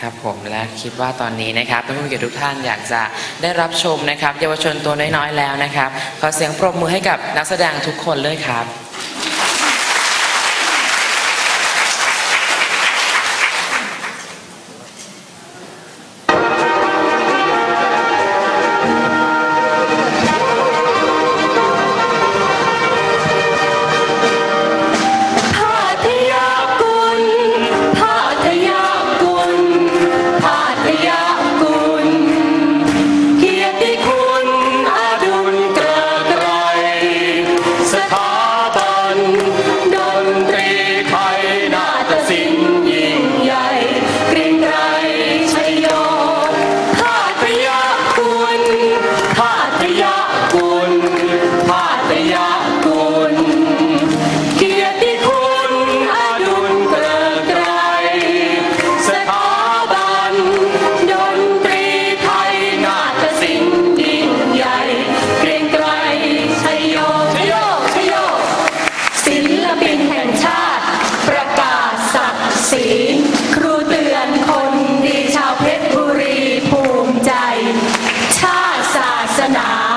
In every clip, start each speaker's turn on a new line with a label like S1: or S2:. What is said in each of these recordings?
S1: ครับผมและคิดว่าตอนนี้นะครับท่านผู้เกียรติทุกท่านอยากจะได้รับชมนะครับ เยาวชนตัวน้อยๆแล้วนะครับ ขอเสียงปรบมือให้กับนักแสดงทุกคนเลยครับ
S2: Vipassana.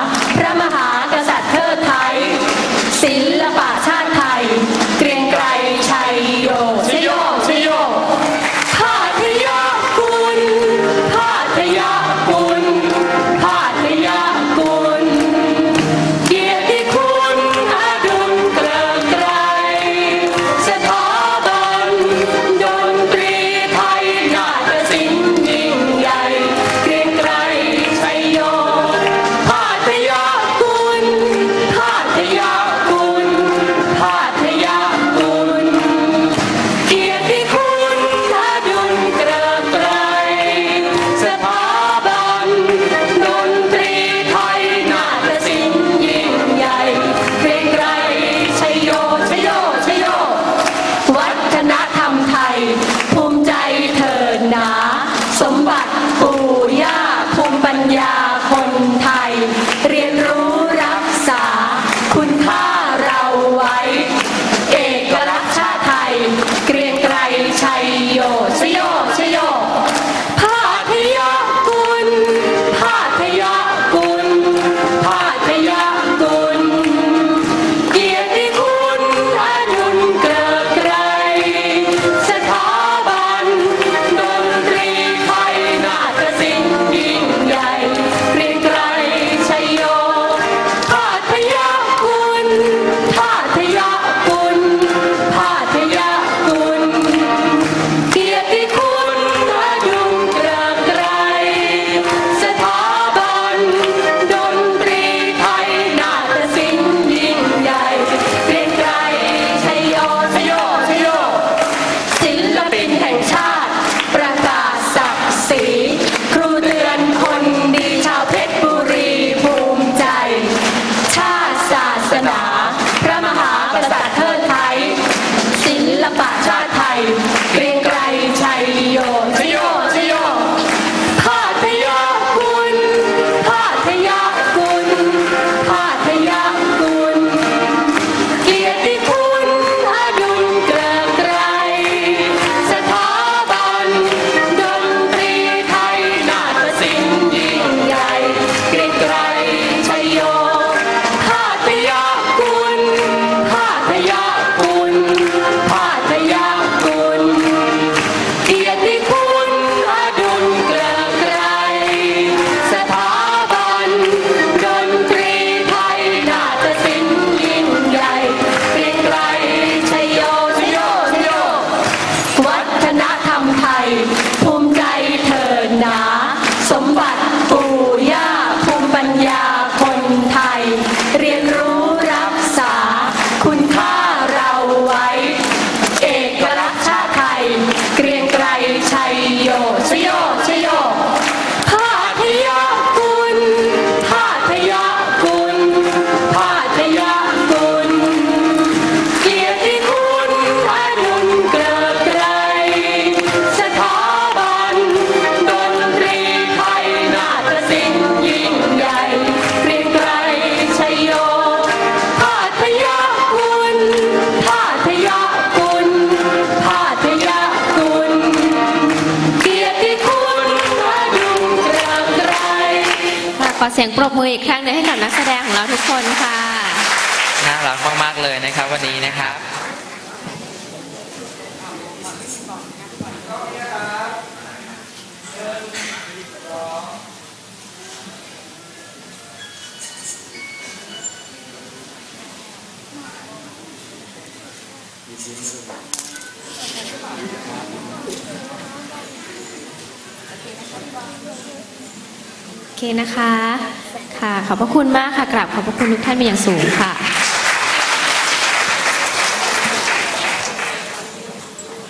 S2: สมบัติปู่ย่าภูมิปัญญาคนไทย เรียนรู้รักษา คุณค่าเราไว้ เอกลักษณ์ชาติไทย เกรียงไกรชัยโยชโย
S3: อเสียงปรบมืออีกครั้งหนึ่งให้กับนักแสดงของเราทุกคนค่ะ
S1: น่ารักมากๆเลยนะครับวันนี้นะครับ
S3: โอ เคนะคะ ค่ะขอบพระคุณมากค่ะกราบขอบพระคุณทุกท่านเป็นอย่างสูงค่ะ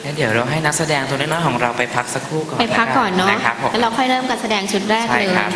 S1: งั้นเดี๋ยวเราให้นักแสดงตัวน้อยๆของเราไปพักสักครู่ก่อน
S3: ไปพักก่อนเนาะ
S1: นะครับผม
S3: แล้วเราค่อยเริ่มการแสดงชุดแรก
S1: ใช่
S3: เลย
S1: ครับ